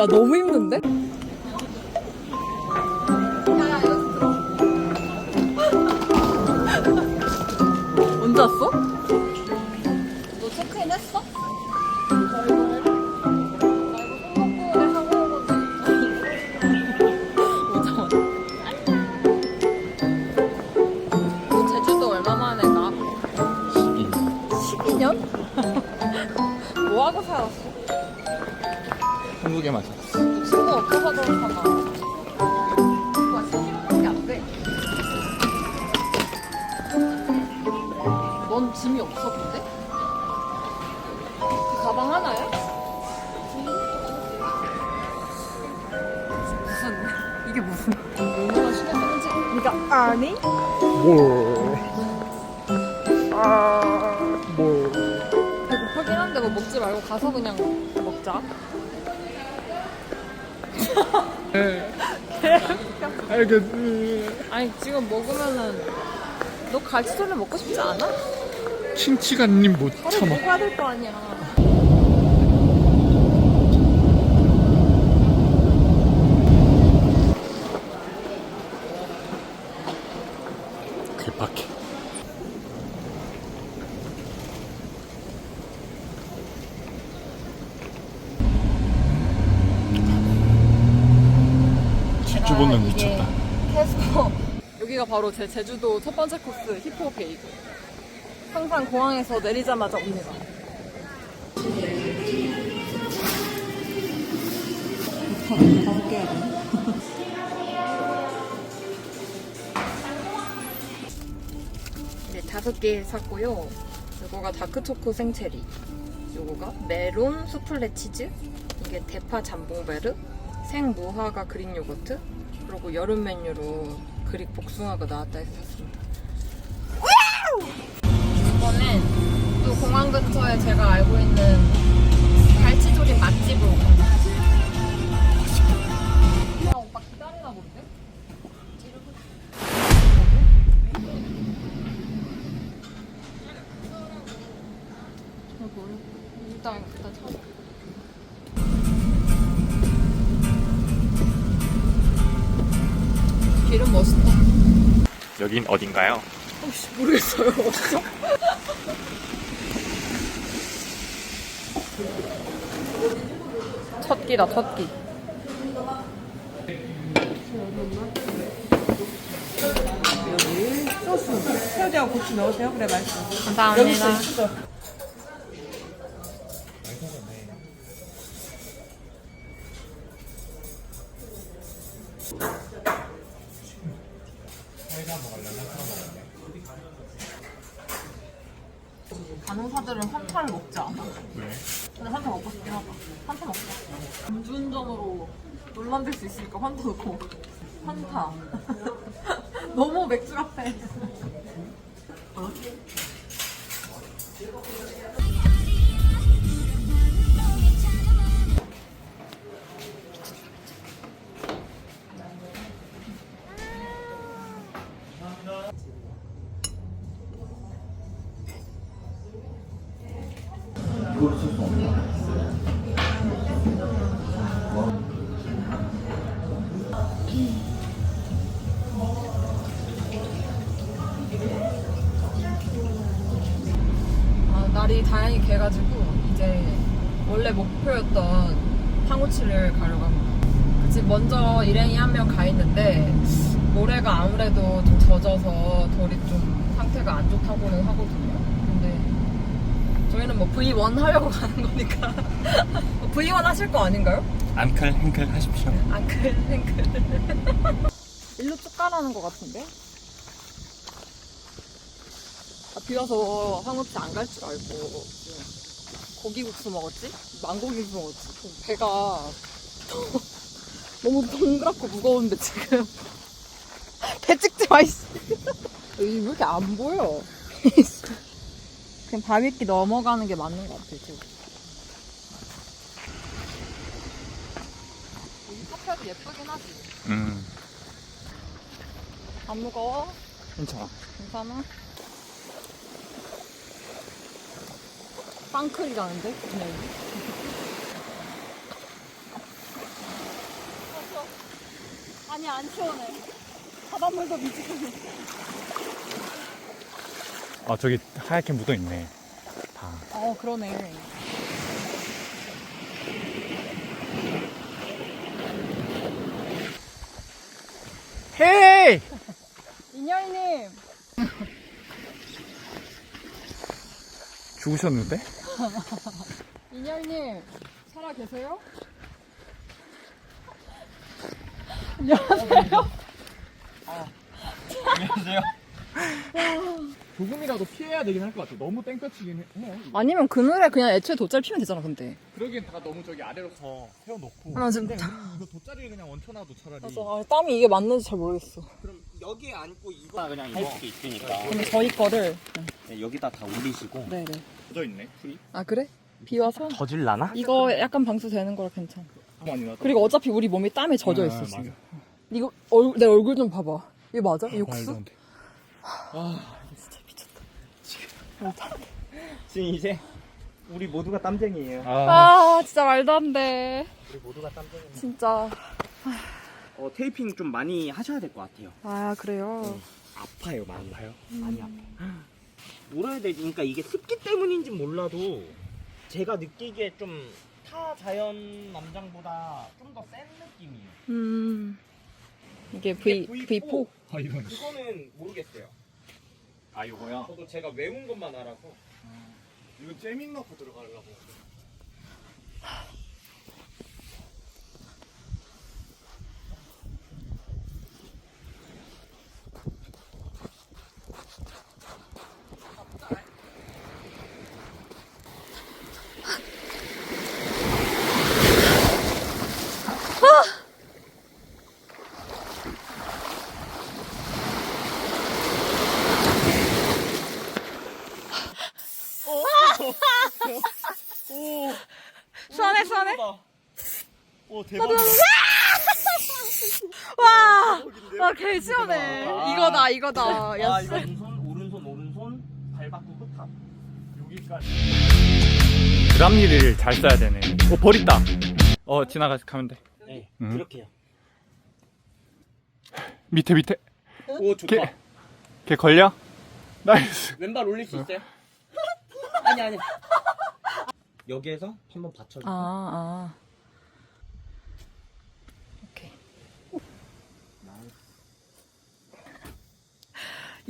야 너무 힘든데? 언제 왔어? 너 체크인 했어? 너 제주도 얼마 만에 가? 12년? 뭐 하고 살았어? 한국에 맞아. 너 친구 없어서 그렇잖아. 와, 12년밖에 안 돼. 넌 짐이 없어, 근데? 가방 하나야? 무슨, 이게 무슨. 얼마나 신경쓰는지. 네가 아니? 뭘? 뭘? 배고프긴 한데 뭐 먹지 말고 가서 그냥 먹자. 알겠어. 아니, 지금 먹으면은. 너 갈치소를 먹고 싶지 않아? 칭치가님 못 참아. 먹어야 될 거 아니야. 주보는 미쳤다. 캐스터 여기가 바로 제 제주도 첫 번째 코스 히포 베이글 항상 공항에서 내리자마자 옵니다. 네 다섯 개 샀고요 이거가 다크초코 생체리 요거가 메론 수플레 치즈 이게 대파 잠봉베르 생무화과 그릭 요거트 그리고 여름 메뉴로 그릭 복숭아가 나왔다 해서 샀습니다. 이번엔 또 공항 근처에 제가 알고 있는 갈치조림 맛집으로 갑니다 여긴 어딘가요? 혹시 모르겠어요. 어디죠? 첫 끼다 첫 끼. 여기 소스 새우젓하고 고추 넣으세요. 그래 맛있어. 여기 감사합니다. 있어 요. 수저. 간호사들은 환타를 먹지 않아. 왜? 근데 환타 먹고 싶긴 하다. 환타 먹자. 음주운전으로 돈 만들 수 있으니까 환타 넣고. 환타. 너무 맥주 같아. 아, 날이 다행히 개가지고 이제 원래 목표였던 황우치를 가려고 합니다. 집 먼저 일행이 한 명 가 있는데 모래가 아무래도 좀 젖어서 돌이 좀 상태가 안 좋다고는 하거든요. 저희는 뭐 V1 하려고 가는 거니까 뭐 V1 하실 거 아닌가요? 앙클 행클 하십시오. 앙클 생클 일로 쭉 가라는 것 같은데? 아, 비 와서 황우치 안갈 줄 알고 고기국수 먹었지? 망고국수 먹었지? 배가 너무 동그랗고 무거운데 지금 배 찍지 마 이씨 왜 이렇게 안 보여 그냥 바위끼 넘어가는 게 맞는 것 같아요, 지금. 사표도 예쁘긴 하지. 음. 안 무거워? 괜찮아. 괜찮아? 빵클이라는데? 그냥 여기. 아니, 안 시원해. 바닷물도 미지근해. 아 저기 하얗게 묻어 있네. 다. 어 그러네. 헤이! 인열님 죽으셨는데? 인열님 살아 계세요? 안녕하세요. 조금이라도 피해야 되긴 할 것 같아. 너무 땡볕이긴 해. 아니면 그늘에 그냥 애초에 돗자리 피면 되잖아 근데 그러기엔 다 너무 저기 아래로서 세워놓고. 아, 지금 근데 우리 이거 돗자리를 그냥 얹혀놔도 차라리. 아, 땀이 이게 맞는지 잘 모르겠어 그럼 여기에 앉고 이거 그냥 할 수도 있으니까 그럼 저희 거를 네, 여기다 다 올리시고 네네 젖어 있네. 풀이. 아 그래? 비 와서? 젖을라나? 이거 약간 방수 되는 거라 괜찮아 많이 나. 그리고 어차피 우리 몸이 땀에 젖어 있어 아, 지금 이거 얼, 내 얼굴 좀 봐봐 이거 맞아? 육수? 지금 이제 우리 모두가 땀쟁이에요. 아, 아 진짜 말도 안 돼. 우리 모두가 땀쟁이 진짜. 어, 테이핑 좀 많이 하셔야 될 것 같아요. 아 그래요? 아파요 많이. 아파요? 많이 아파요. 뭐라 해야 되지? 그러니까 이게 습기 때문인지 몰라도 제가 느끼기에 좀 타 자연 남장보다 좀 더 센 느낌이에요. 음. 이게 V, 이게 V4 아 이건. 그거는 모르겠어요 아 이거야. 저도 제가 외운 것만 알아서 이거 재민 넣고 들어가려고. 시원해 시원해? 오 대박 와! 와, 개 시원해. 아. 이거다, 이거다. 아 야, 이거 왼손 오른손 오른손 발 바꾸고 탑 여기까지. 드랍일을 잘 써야 되네. 어, 벌 있다. 어, 지나가서 가면 돼. 네 음. 그렇게요 밑에, 밑에. 오 좋다 걔, 걔 걸려? 나이스. 왼발 올릴 수 있어요? 아니 아니 여기에서 한번 받쳐주고 아, 아. 오케이.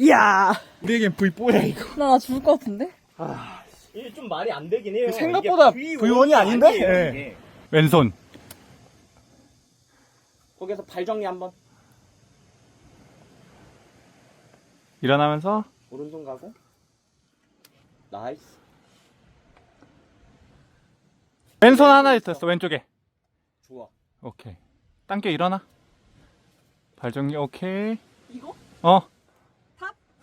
이야! 우리에겐 V4야, 이거. 나, 나 죽을 것 같은데? 이게 좀 말이 안 되긴 해요 생각보다 이게 V1이 아닌데? 아니에요, 예. 이게. 왼손. 거기서 발 정리 한번 일어나면서. 오른손 가고 나이스 왼손 하나 있었어, 왼쪽에. 좋아 오케이. 당겨 일어나. 발 정리, 오케이. 이거? 어,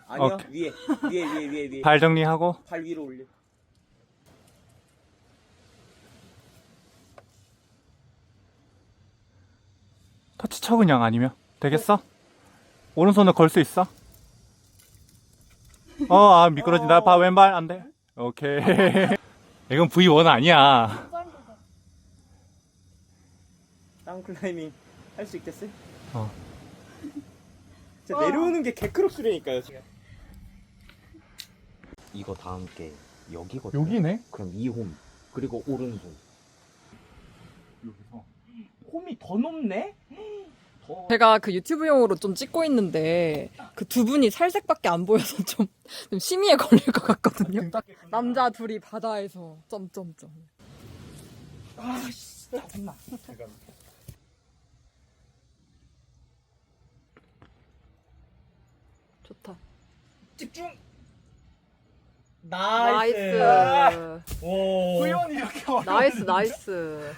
아니요 오케이. 위에 위에 위에 위에 위에 발 정리하고. 발 위로 올려 터치 쳐, 그냥 아니면. 되겠어? 오른손을 걸 수 있어? 어, 아, 미끄러진다. 봐, 왼발. 안 돼. 오케이. 이건 V1 아니야. 다운 클라이밍 할 수 있겠어요? 어. 진짜 내려오는 게 개크롭스라니까요 지금 이거 다음 게 여기거든요 여기네? 그럼 이 홈 그리고 오른손 여기서. 홈이 더 높네? 더 제가 그 유튜브용으로 좀 찍고 있는데, 그 두 분이 살색밖에 안 보여서 좀, 좀 심의에 걸릴 것 같거든요. 남자 둘이 바다에서, 점점점. 아씨 짜증나 좋다. 집중 나이스. 오 V1이 이렇게 어려워. 나이스, 나이스.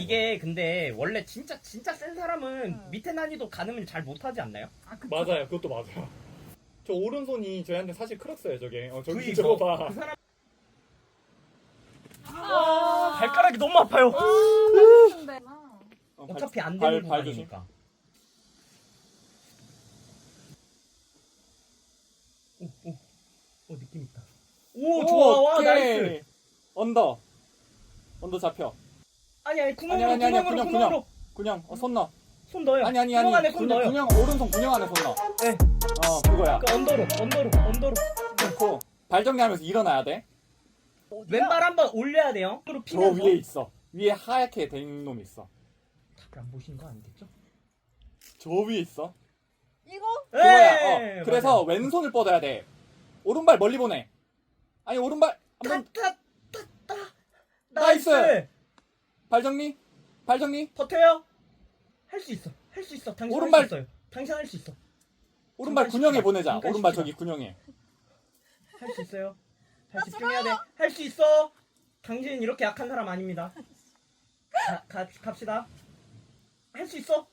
이게 근데 원래 진짜 진짜 센 사람은 밑에 난이도 가늠을 잘 못하지 않나요? 맞아요, 그것도 맞아요. 저 오른손이 저희한테 사실 크록스예요, 저게. 어, 저기 그니까. 저거 봐. 그 사람 와 발가락이 너무 아파요 어, 어차피 안 발- 되는 발 조심. 구간이니까 오, 오, 오 느낌 있다 오, 좋아 와 오케이. 나이스 언더. 언더 잡혀. 아니 아니 구멍으로 아니, 아니, 아니, 구멍으로 그냥, 구멍으로 그냥, 어, 손 넣어. 손 넣어요. 아니 아니 구멍 안에 아니 손 군용, 넣어요. 군용 오른손 군용 안에 손 넣어 네. 어 그거야 그 언더로, 언더로, 언더로. 놓고 발 정리하면서 일어나야 돼저 왼발 한번 올려야 돼요. 으로 피면서. 위에 있어 위에 하얗게 된 놈이 있어 답을 안 보신 거 아니겠죠? 저 위에 있어 이거? 그거야 네, 어. 그래서 왼손을 뻗어야 돼 오른발 멀리 보내 아니 오른발 한번 타타타타 나이스! 나이스. 발 정리 발 정리 버텨요. 할 수 있어. 할 수 있어. 당신 오른발. 할수 있어요. 당신 할 수 있어. 오른발 잠깐 시키자. 보내자 잠깐 오른발. 저기 군용에 할 수 있어요. 잘 집중해야 돼. 할 수 있어. 당신 이렇게 약한 사람 아닙니다. 가, 가 갑시다. 할 수 있어.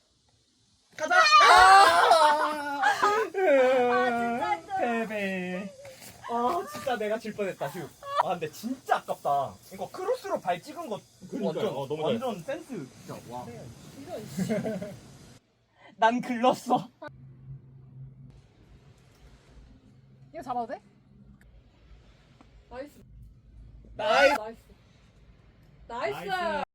가자. 아! 패배. 아 진짜 내가 질 뻔했다 휴. 아 근데 진짜 아깝다. 이거 크로스로 발 찍은 거 완전 어, 너무 완전 센스 진짜 와. 난 글렀어. 이거 잡아도 돼? 나이스. 나이스. 나이스. 나이스.